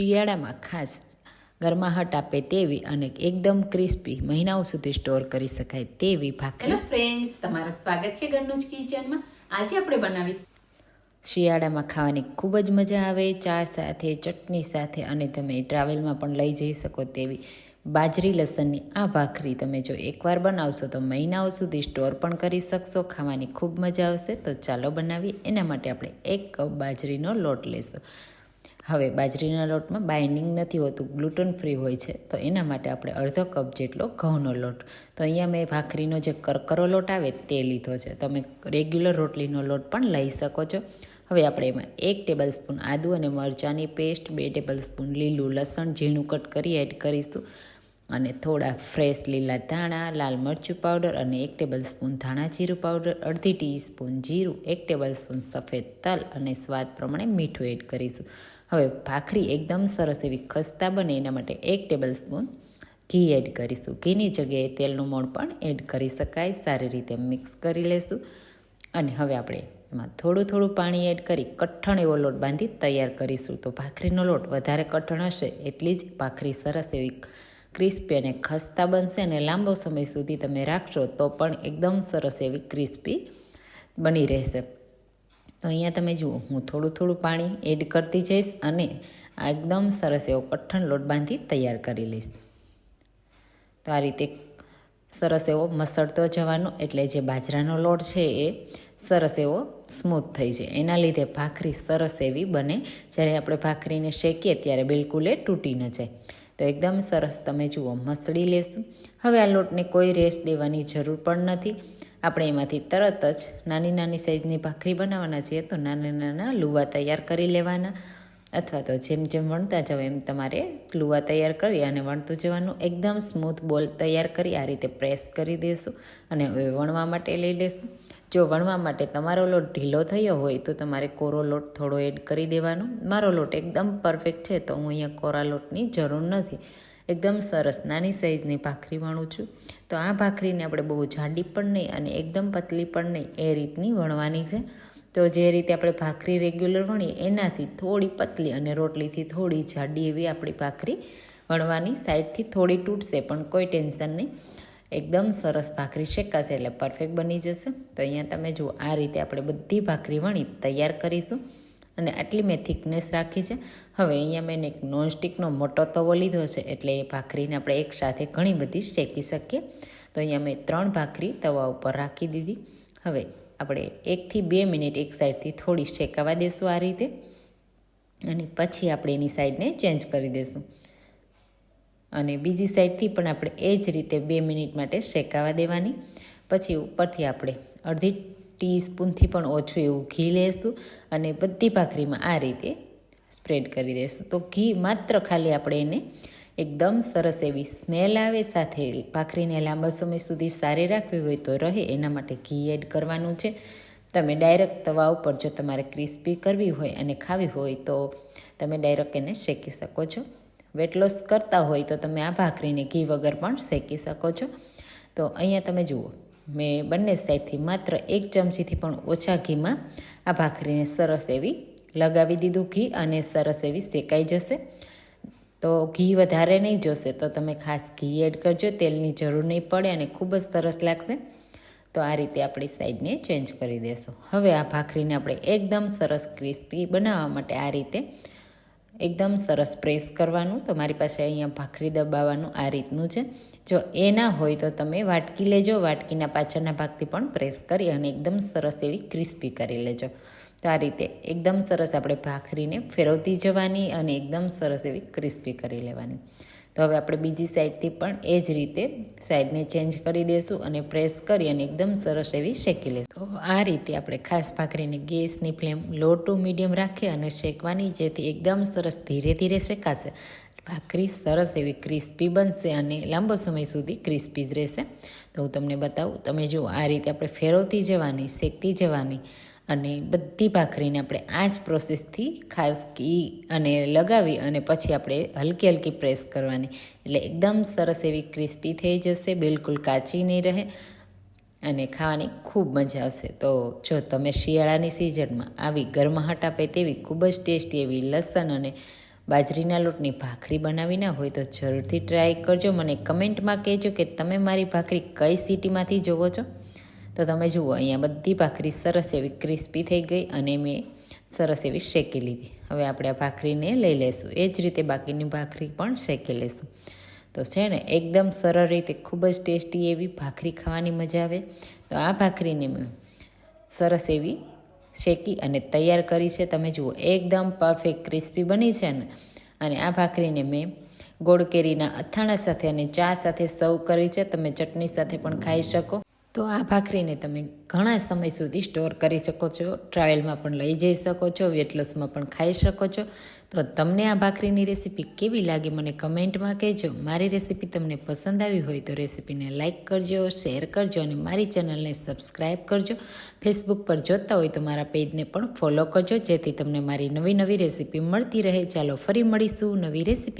શિયાળામાં ખાસ ગરમાહટ આપે તેવી અને એકદમ ક્રિસ્પી મહિનાઓ સુધી સ્ટોર કરી શકાય તેવી ભાખરી. હેલો ફ્રેન્ડ્સ તમારું સ્વાગત છે ઘરનું જ કિચનમાં. આજે આપણે બનાવીશું શિયાળામાં ખાવાની ખૂબ જ મજા આવે ચા સાથે ચટણી સાથે અને તમે ટ્રાવેલમાં પણ લઈ જઈ શકો તેવી બાજરી લસણની આ ભાખરી તમે જો એકવાર બનાવશો તો મહિનાઓ સુધી સ્ટોર પણ કરી શકશો ખાવાની ખૂબ મજા આવશે. તો ચાલો બનાવીએ. એના માટે આપણે એક કપ બાજરીનો લોટ લેશું. હવે બાજરીના લોટમાં બાઇન્ડિંગ નથી હોતું ગ્લુટન ફ્રી હોય છે, તો એના માટે આપણે અડધો કપ જેટલો ઘઉંનો લોટ. તો અહીંયા મેં ભાખરીનો જે કરકરો લોટ આવે તે લીધો છે. તમે રેગ્યુલર રોટલીનો લોટ પણ લઈ શકો છો. હવે આપણે એમાં એક ટેબલ સ્પૂન આદુ અને મરચાંની પેસ્ટ બે ટેબલ સ્પૂન લીલું લસણ, ઝીણું કટ કરી એડ કરીશું. અને થોડા ફ્રેશ લીલા ધાણા, લાલ મરચું પાવડર અને એક ટેબલ સ્પૂન ધાણા જીરું પાવડર, અડધી ટીસ્પૂન જીરું, એક ટેબલ સ્પૂન સફેદ તલ અને સ્વાદ પ્રમાણે મીઠું એડ કરીશું. હવે ભાખરી એકદમ સરસ એવી ખસ્તા બને, એના માટે એક ટેબલ સ્પૂન ઘી એડ કરીશું. ઘીની જગ્યાએ તેલનું મોણ પણ એડ કરી શકાય, સારી રીતે મિક્સ કરી લેશું. અને હવે આપણે એમાં થોડું થોડું પાણી એડ કરી કઠણ એવો લોટ બાંધી તૈયાર કરીશું. તો ભાખરીનો લોટ વધારે કઠણ હશે, એટલી જ ભાખરી સરસ એવી ક્રિસ્પી અને ખસ્તા બનશે અને લાંબો સમય સુધી તમે રાખશો તો પણ એકદમ સરસ એવી ક્રિસ્પી બની રહેશે. તો અહીંયા તમે જુઓ, હું થોડું થોડું પાણી એડ કરતી જઈશ અને આ એકદમ સરસ એવો કઠણ લોટ બાંધી તૈયાર કરી લઈશ. તો આ રીતે સરસ એવો મસળતો જવાનો, એટલે જે બાજરાનો લોટ છે એ સરસ એવો સ્મૂથ થઈ જાય. એના લીધે ભાખરી સરસ એવી બને. જ્યારે આપણે ભાખરીને શેકીએ ત્યારે બિલકુલ એ તૂટી ન જાય. તો એકદમ સરસ તમે જુઓ, મસળી લેશું. હવે આ લોટને કોઈ રેસ્ટ દેવાની જરૂર પણ નથી. આપણે એમાંથી તરત જ નાની નાની સાઇઝની ભાખરી બનાવવાના છીએ તો નાના નાના લુવા તૈયાર કરી લેવાના. અથવા તો જેમ જેમ વણતા જાવ એમ તમારે લુવા તૈયાર કરી અને વણતું જવાનું એકદમ સ્મૂથ બોલ તૈયાર કરી આ રીતે પ્રેસ કરી દઈશું અને વણવા માટે લઈ લેશું. જો વણવા માટે તમારો લોટ ઢીલો થયો હોય તો તમારે કોરો લોટ થોડો એડ કરી દેવાનો. મારો લોટ એકદમ પરફેક્ટ છે, તો હું અહીંયા કોરા લોટની જરૂર નથી. એકદમ સરસ, નાની સાઇઝની ભાખરી વણું છું. તો આ ભાખરીને આપણે બહુ જાડી પણ નહીં અને એકદમ પતલી પણ નહીં, એ રીતની વણવાની છે. તો જે રીતે આપણે ભાખરી રેગ્યુલર વણીએ, એનાથી થોડી પતલી અને રોટલીથી થોડી જાડી એવી આપણી ભાખરી વણવાની. સાઈડથી થોડી તૂટશે, પણ કોઈ ટેન્શન નહીં. એકદમ સરસ ભાખરી શેકાશે એટલે પરફેક્ટ બની જશે. તો અહીંયા તમે જુઓ, આ રીતે આપણે બધી ભાખરી વણી તૈયાર કરીશું અને આટલી મેં થિકનેસ રાખી છે. હવે અહીંયા મેં એક નોનસ્ટિકનો મોટો તવો લીધો છે, એટલે એ ભાખરીને આપણે એકસાથે ઘણી બધી શેકી શકીએ. તો અહીંયા મેં ત્રણ ભાખરી તવા ઉપર રાખી દીધી. હવે આપણે એકથી બે મિનિટ એક સાઈડથી થોડી શેકાવા દેશું આ રીતે. અને પછી આપણે એની સાઈડને ચેન્જ કરી દઈશું અને બીજી સાઈડથી પણ આપણે એ જ રીતે બે મિનિટ માટે શેકાવા દેવાની. પછી ઉપરથી આપણે અડધી ટીસ્પૂનથી પણ ઓછું એવું ઘી લેશું અને બધી ભાખરીમાં આ રીતે સ્પ્રેડ કરી દઈશું તો ઘી માત્ર ખાલી આપણે એને એકદમ સરસ એવી સ્મેલ આવે, સાથે ભાખરીને લાંબા સમય સુધી સારી રાખવી હોય તો રહે, એના માટે ઘી એડ કરવાનું છે. તમે ડાયરેક્ટ તવા ઉપર જો તમારે ક્રિસ્પી કરવી હોય અને ખાવી હોય તો તમે ડાયરેક્ટ એને શેકી શકો છો. વેટ લોસ કરતા હોય તો તમે આ ભાખરીને ઘી વગર પણ શેકી શકો છો. તો અહીંયા તમે જુઓ, મેં બંને સાઈડથી માત્ર એક ચમચીથી પણ ઓછા ઘીમાં આ ભાખરીને સરસ એવી લગાવી દીધું. ઘી અને સરસ એવી શેકાઈ જશે. તો ઘી વધારે નહીં જોશે તો તમે ખાસ ઘી એડ કરજો, તેલની જરૂર નહીં પડે અને ખૂબ જ સરસ લાગશે. તો આ રીતે આપણી સાઈડને ચેન્જ કરી દેશું. હવે આ ભાખરીને આપણે એકદમ સરસ ક્રિસ્પી બનાવવા માટે આ રીતે એકદમ સરસ પ્રેસ કરવાનું. તમારી પાસે અહીંયા ભાખરી દબાવવાનું આ રીતનું છે. જો એ ના હોય તો તમે વાટકી લેજો. વાટકીના પાછળના ભાગથી પણ પ્રેસ કરી અને એકદમ સરસ એવી ક્રિસ્પી કરી લેજો. તો આ રીતે એકદમ સરસ આપણે ભાખરીને ફેરવતી જવાની અને એકદમ સરસ એવી ક્રિસ્પી કરી લેવાની. તો હવે આપણે બીજી સાઈડથી પણ એ જ રીતે સાઈડને ચેન્જ કરી દઈશું અને પ્રેસ કરી અને એકદમ સરસ એવી શેકી લઈશું. તો આ રીતે આપણે ખાસ ભાખરીને ગેસની ફ્લેમ લો ટુ મીડિયમ રાખી અને શેકવાની જેથી એકદમ સરસ ધીરે ધીરે શેકાશે. ભાખરી સરસ એવી ક્રિસ્પી બનશે અને લાંબો સમય સુધી ક્રિસ્પી જ રહેશે. તો હું તમને બતાવું, તમે જુઓ, આ રીતે આપણે ફેરવતી જવાની, શેકતી જવાની અને બધી ભાખરીને આપણે આ જ પ્રોસેસથી ખાસ ઘી અને લગાવી અને પછી આપણે હલકી હલકી પ્રેસ કરવાની. એટલે એકદમ સરસ એવી ક્રિસ્પી થઈ જશે, બિલકુલ કાચી નહીં રહે અને ખાવાની ખૂબ મજા આવશે. તો જો તમે શિયાળાની સિઝનમાં આવી ગરમાહટ આપે તેવી ખૂબ જ ટેસ્ટી એવી લસણ અને બાજરીના લોટની ભાખરી બનાવી ના હોય તો જરૂરથી ટ્રાય કરજો. મને કમેન્ટમાં કહેજો કે તમે મારી ભાખરી કઈ સિટીમાંથી જોવો છો? તો તમે જુઓ, અહીંયા બધી ભાખરી સરસ એવી ક્રિસ્પી થઈ ગઈ અને મેં સરસ એવી શેકી લીધી. હવે આપણે આ ભાખરીને લઈ લેશું. એ જ રીતે બાકીની ભાખરી પણ શેકી લેશું. તો છે ને, એકદમ સરળ રીતે ખૂબ જ ટેસ્ટી એવી ભાખરી ખાવાની મજા આવે. તો આ ભાખરીને મેં સરસ એવી શેકી અને તૈયાર કરી છે. તમે જુઓ, એકદમ પરફેક્ટ ક્રિસ્પી બની છે ને. અને આ ભાખરીને મેં ગોળ કેરીના અથાણા સાથે અને ચા સાથે સર્વ કરી છે. તમે ચટણી સાથે પણ ખાઈ શકો. તો આ ભાખરીને તમે ઘણા સમય સુધી સ્ટોર કરી શકો છો. ટ્રાવેલમાં પણ લઈ જઈ શકો છો, વેટ લોસમાં પણ ખાઈ શકો છો. તો તમને આ ભાખરીની રેસીપી કેવી લાગી મને કમેન્ટમાં કહેજો. મારી રેસીપી તમને પસંદ આવી હોય તો રેસીપીને લાઇક કરજો, શેર કરજો અને મારી ચેનલને સબસ્ક્રાઈબ કરજો. ફેસબુક પર જોતા હોય તો મારા પેજને પણ ફોલો કરજો, જેથી તમને મારી નવી નવી રેસીપી મળતી રહે. ચાલો ફરી મળીશું નવી રેસીપી